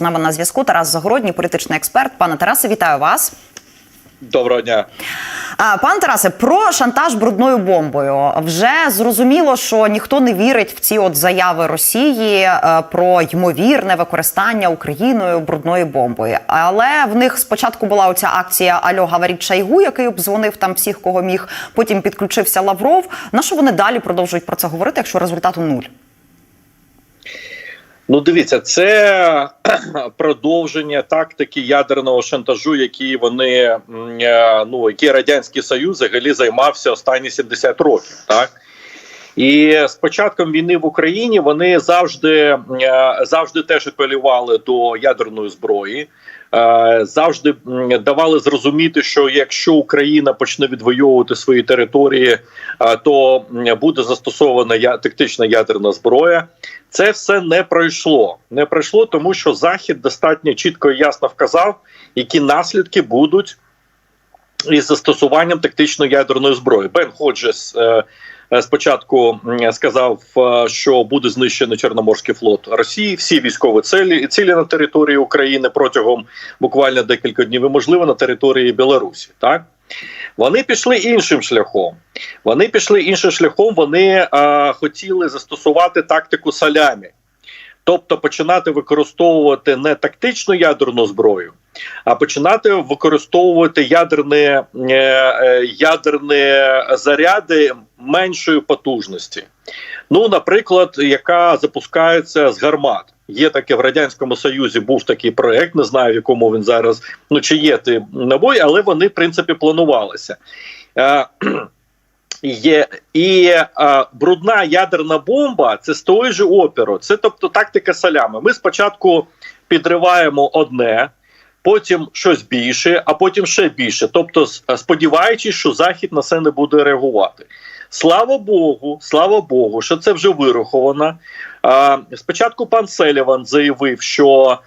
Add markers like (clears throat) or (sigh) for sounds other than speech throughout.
з нами на зв'язку. Тарас Загородній, політичний експерт. Пане Тарасе, вітаю вас. Доброго дня. А, Пане Тарасе, про шантаж брудною бомбою вже зрозуміло, що ніхто не вірить в ці от заяви Росії е, про ймовірне використання Україною брудної бомбою. Але в них спочатку була оця акція Альо говорить Шайгу, який обдзвонив там всіх, кого міг. Потім підключився Лавров. На що вони далі продовжують про це говорити, якщо результату нуль? Ну, дивіться, це (clears throat) продовження тактики ядерного шантажу, які вони е, ну які радянський союз взагалі займався останні 70 років, так. І з початком війни в Україні вони завжди е, завжди теж апелювали до ядерної зброї, завжди давали зрозуміти, що якщо Україна почне відвоювати свої території, е, то буде застосована тактична ядерна зброя. Це все не пройшло. Не пройшло, тому що Захід достатньо чітко і ясно вказав, які наслідки будуть із застосуванням тактичної ядерної зброї. Бен Ходжес е, е, спочатку сказав, е, що буде знищений Чорноморський флот Росії, всі військові цілі цілі на території України протягом буквально декілька днів, і можливо на території Білорусі. Так вони пішли іншим шляхом. Вони пішли іншим шляхом. Вони е, хотіли застосувати тактику салямі, тобто починати використовувати не тактичну ядерну зброю, а починати використовувати ядерні, е, е, ядерні заряди меншої потужності. Ну, наприклад, яка запускається з гармат. Є таке в радянському союзі. Був такий проект. Не знаю, в якому він зараз ну чи є ти набой, але вони в принципі планувалися. Е, (clears throat) Є і е, брудна ядерна бомба це з тої ж оперу. Це тобто тактика салями. Ми спочатку підриваємо одне, потім щось більше, а потім ще більше. Тобто, сподіваючись, що захід на це не буде реагувати. Слава Богу, слава Богу, що це вже вираховано. Спочатку пан Селіван заявив, що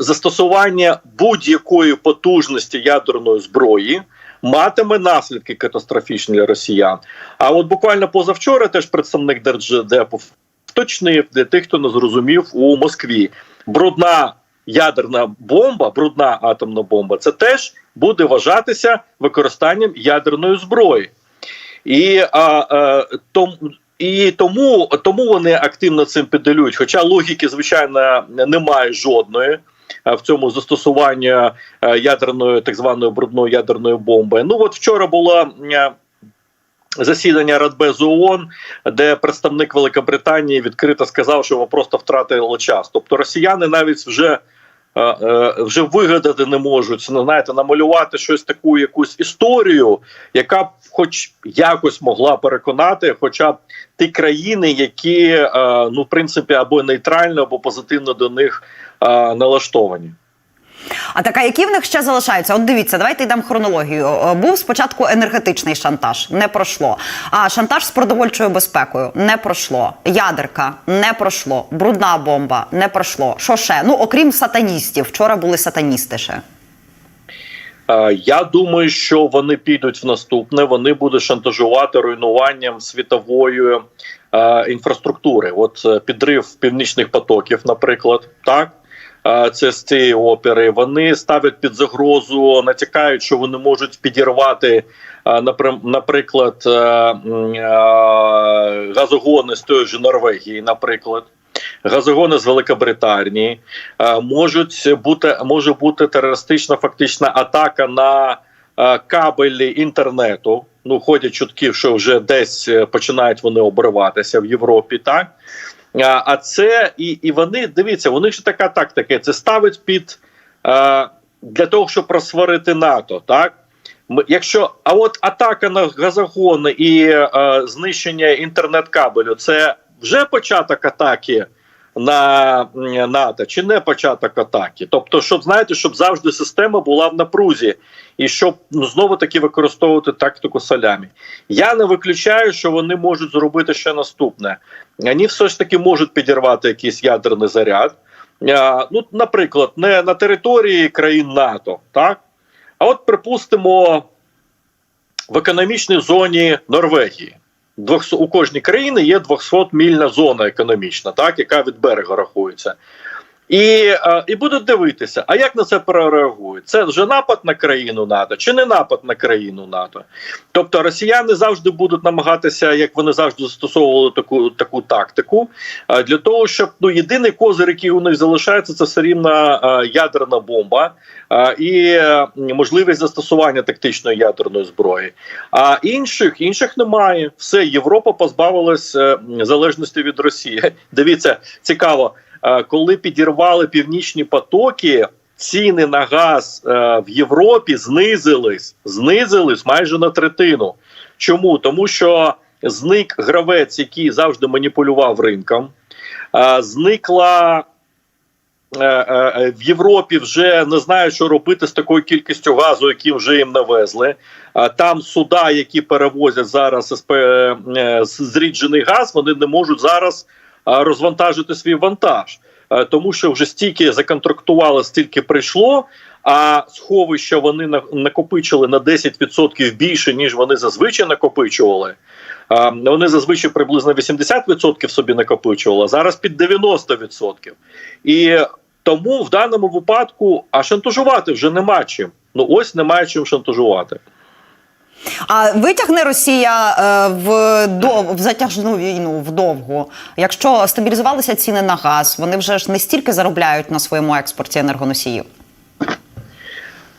застосування будь-якої потужності ядерної зброї матиме наслідки катастрофічні для росіян. А от буквально позавчора теж представник Держдепу вточнив для тих, хто не зрозумів у Москві. Брудна ядерна бомба, брудна атомна бомба, це теж буде вважатися використанням ядерної зброї. І, а, а, том, і тому, тому вони активно цим педалюють. Хоча логіки, звичайно, немає жодної а, в цьому застосуванні а, ядерної, так званої брудної ядерної бомби. Ну от вчора була. Засідання Радбезу ООН, де представник Великобританії відкрито сказав, що ми просто втратили час. Тобто росіяни навіть вже е, е, вже вигадати не можуть ну, знаєте, намалювати щось таку якусь історію, яка б хоч якось могла переконати, хоча б ті країни, які е, ну в принципі або нейтрально, або позитивно до них е, налаштовані. А така, які в них ще залишаються? От дивіться, давайте йдемо хронологію. Е, Був спочатку енергетичний шантаж, не пройшло. А шантаж з продовольчою безпекою не пройшло. Ядерка не пройшло. Брудна бомба не пройшло. Що ще? Ну окрім сатаністів. Вчора були сатаністи ще. Е, Я думаю, що вони підуть в наступне. Вони будуть шантажувати руйнуванням світової е, інфраструктури. От е, підрив північних потоків, наприклад, так. Це з цієї опери. Вони ставлять під загрозу, натякають, що вони можуть підірвати, наприклад, е, е, газогони з тої ж Норвегії, наприклад. Газогони з Великобританії можуть бути може бути терористична фактична атака на е, кабелі інтернету. Ну ходять чутки, що вже десь починають вони обриватися в Європі. Так а а це і, і вони дивіться, у них ж така тактика. Це ставить під е, для того, щоб просварити НАТО. Так якщо а от атака на газогон і е, знищення інтернет-кабелю, це вже початок атаки на НАТО, чи не початок атаки? Тобто, щоб знаєте, щоб завжди система була в напрузі, і щоб ну, знову таки використовувати тактику салямі. Я не виключаю, що вони можуть зробити ще наступне. Вони все ж таки можуть підірвати якийсь ядерний заряд. Ну, наприклад, не на території країн НАТО, так? А от припустимо в економічній зоні Норвегії. 200, у кожній країні є 200-мільна зона економічна, так, яка від берега рахується. І, е, і будуть дивитися, а як на це прореагують? Це вже напад на країну НАТО чи не напад на країну НАТО? Тобто росіяни завжди будуть намагатися, як вони завжди застосовували таку таку тактику, е, для того, щоб ну єдиний козир, який у них залишається, це все рівно е, ядерна бомба і можливість застосування тактичної ядерної зброї. А інших інших немає. Все, Європа позбавилась залежності від Росії. (laughs) Дивіться, цікаво, коли підірвали північні потоки. Ціни на газ е, в Європі знизились, знизились майже на третину. Чому? Тому що зник гравець, який завжди маніпулював ринком, е, зникла е, е, в Європі вже не знаю, що робити з такою кількістю газу, який вже їм навезли. Там суда, які перевозять зараз е, е, зріджений газ, вони не можуть зараз е, розвантажити свій вантаж, Е, тому що вже стільки законтрактували, стільки прийшло. А сховища вони на- накопичили на 10% більше, ніж вони зазвичай накопичували. Вони зазвичай приблизно 80% собі накопичували, а зараз під 90%. І тому в даному випадку а шантажувати вже нема чим. Ну ось немає чим шантажувати. А витягне Росія е, в дов в затяжну війну вдовгу. Якщо стабілізувалися ціни на газ, вони вже ж не стільки заробляють на своєму експорті енергоносіїв.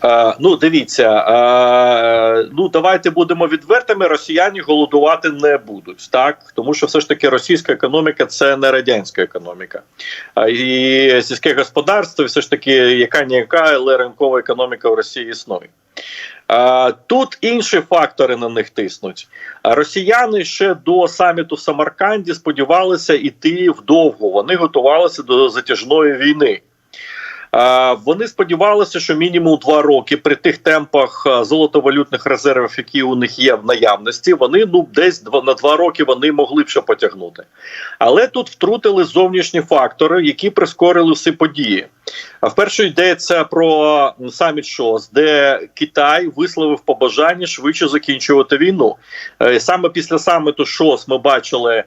Е, ну, дивіться, е, ну давайте будемо відвертими. Росіяни голодувати не будуть, так тому що все ж таки російська економіка це не радянська економіка, Е, і сільське господарство, все ж таки, яка ніяка, але ринкова економіка в Росії існує. Тут інші фактори на них тиснуть. Росіяни ще до саміту в Самарканді сподівалися йти вдовго. Вони готувалися до затяжної війни. Е, Вони сподівалися, що мінімум два роки при тих темпах е, золотовалютних резервів, які у них є в наявності, вони ну десь на два роки вони могли б ще потягнути. Але тут втрутили зовнішні фактори, які прискорили всі події. А вперше йдеться про саміт ШОС, де Китай висловив побажання швидше закінчувати війну. Е, Саме після саміту ШОС ми бачили.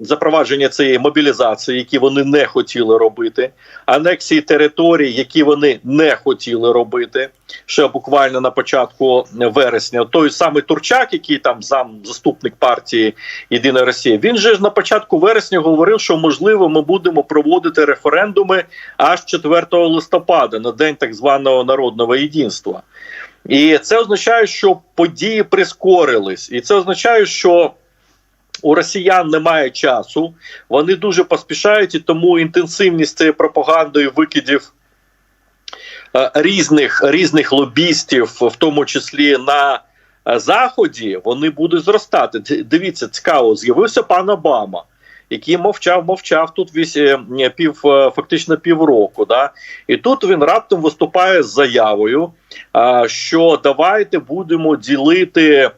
Запровадження цієї мобілізації, які вони не хотіли робити, анексії територій, які вони не хотіли робити, ще буквально на початку вересня. Той самий Турчак, який там зам заступник партії Єдина Росія, він же ж на початку вересня говорив, що можливо ми будемо проводити референдуми аж 4 листопада на день так званого народного єдинства. І це означає, що події прискорились, і це означає, що у росіян немає часу, вони дуже поспішають, і тому інтенсивність цієї пропаганди і викидів е, різних, різних лобістів, в тому числі на е, заході, вони будуть зростати. Дивіться, цікаво, з'явився пан Обама. Який мовчав, мовчав тут е, пів фактично півроку, да і тут він раптом виступає з заявою, що давайте будемо ділити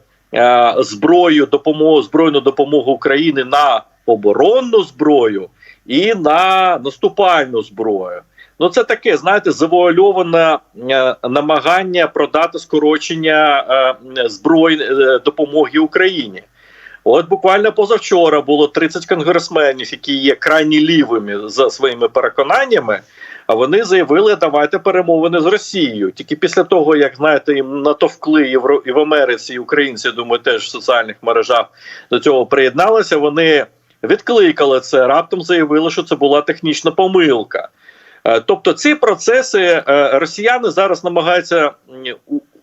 зброю допомогу збройну допомогу України на оборонну зброю і на наступальну зброю. Ну, це таке, знаєте, завуальоване е, намагання продати скорочення е, зброї е, допомоги Україні. От буквально позавчора було 30 конгресменів, які є крайні лівими за своїми переконаннями. А вони заявили, давайте перемовини з Росією. Тільки після того, як знаєте, їм натовкли Євро і в Америці, і українці, думаю, теж в соціальних мережах до цього приєдналися. Вони відкликали це, раптом заявили, що це була технічна помилка. Е, Тобто ці процеси е, росіяни зараз намагаються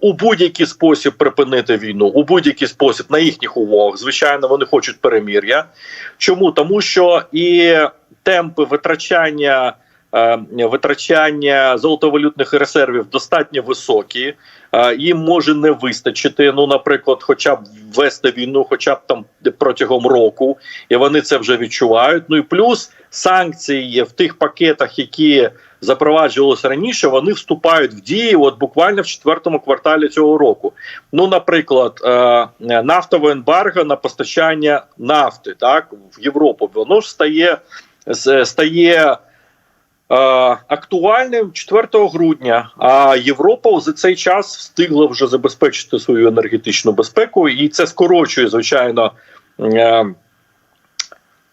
у- будь-який спосіб припинити війну, у будь-який спосіб на їхніх умовах. Звичайно, вони хочуть перемір'я. Чому? Тому що і темпи витрачання. Е, Витрачання золотовалютних резервів достатньо високі, Е, їм може не вистачити. Ну, наприклад, хоча б вести війну, хоча б там протягом року, і вони це вже відчувають. Ну і плюс санкції в тих пакетах, які запроваджувалися раніше, вони вступають в дію от буквально в четвертому кварталі цього року. Ну, наприклад, е, нафтове ембарго на постачання нафти, так в Європу, воно ж стає стає. Е, Актуальним 4 грудня, а Європа за цей час встигла вже забезпечити свою енергетичну безпеку, і це скорочує, звичайно, е,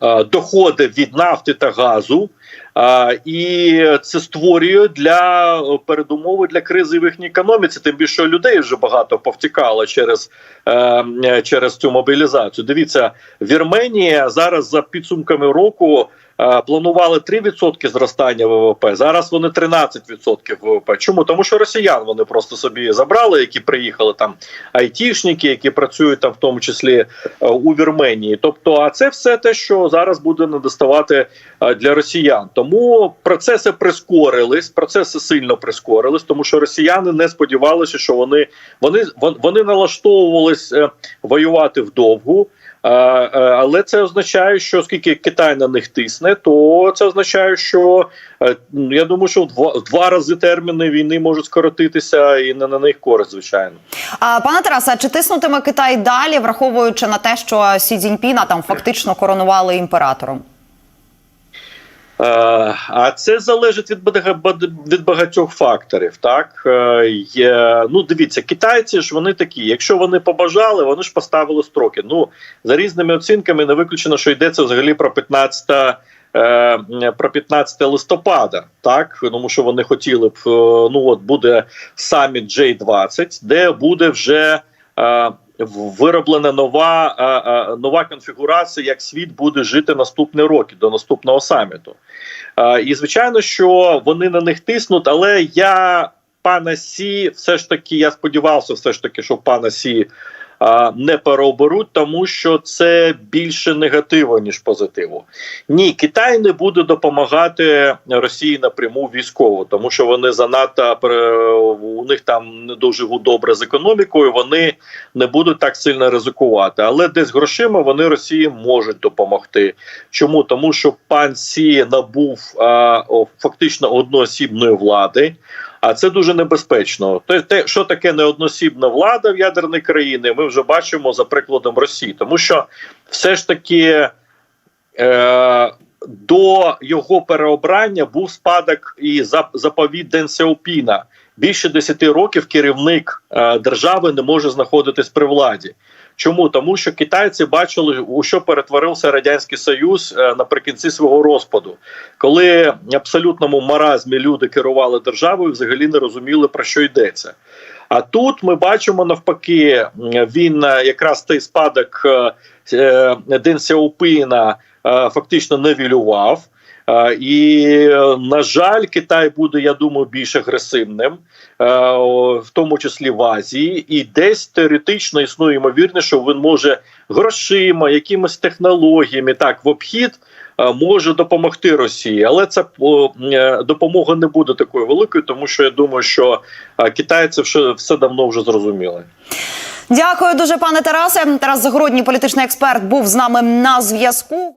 е, доходи від нафти та газу. І це створює для передумови для кризи в їхній економіці. Тим більше людей вже багато повтікало через, через цю мобілізацію. Дивіться, Вірменія зараз за підсумками року. Е, Планували 3% зростання ВВП. Зараз вони 13% ВВП. Чому? Тому що росіян вони просто собі забрали, які приїхали там айтішники, які працюють там, в тому числі е, у Вірменії. Тобто, а це все те, що зараз буде недоставати е, для росіян. Тому процеси прискорились, процеси сильно прискорились, тому що росіяни не сподівалися, що вони вони вон- вони налаштовувались воювати вдовгу. Е, Але це означає, що оскільки Китай на них тисне, то це означає, що е, я думаю, що в два, два рази терміни війни можуть скоротитися, і не на них користь, звичайно. А пане Тарасе, чи тиснутиме Китай далі, враховуючи на те, що Сі Цзіньпіна там фактично коронували імператором? Е, А це залежить від від багатьох факторів. Так Е, є, ну дивіться, китайці ж вони такі. Якщо вони побажали, вони ж поставили строки. Ну за різними оцінками, не виключено, що йдеться взагалі про 15 е, про 15 листопада, так тому що вони хотіли б. Ну от буде саміт J20, де буде вже вироблена нова, нова конфігурація, як світ буде жити наступні роки до наступного саміту. Е, І звичайно, що вони на них тиснуть, але я пана Сі, все ж таки, я сподівався, все ж таки, що пана Сі не переоберуть, тому що це більше негативу, ніж позитиву. Ні, Китай не буде допомагати Росії напряму військово, тому що вони занадто пере- у них там не дуже добре з економікою. Вони не будуть так сильно ризикувати. Але десь грошима вони Росії можуть допомогти. Чому? Тому що пан Сі набув а, о, фактично одноосібної влади. А це дуже небезпечно. Те, те, що таке неодносібна влада в ядерній країні, ми вже бачимо за прикладом Росії, тому що все ж таки е, до його переобрання був спадок і зап- заповіт Ден Сяопіна. Більше 10 років керівник е, держави не може знаходитись при владі. Чому? Тому що китайці бачили, у що перетворився Радянський Союз е, наприкінці свого розпаду, коли в абсолютному маразмі люди керували державою, взагалі не розуміли про що йдеться. А тут ми бачимо навпаки, він е, якраз той спадок е, Ден Сяопіна фактично невілював. І, на жаль, Китай буде, я думаю, більш агресивним, в тому числі в Азії, і десь теоретично існує ймовірність, що він може грошима, якимись технологіями, так в обхід може допомогти Росії, але ця е, допомога не буде такою великою, тому що я думаю, що китайці все, все давно вже зрозуміли. Дякую дуже, пане Тарасе. Тарас Загородній, політичний експерт, був з нами на зв'язку.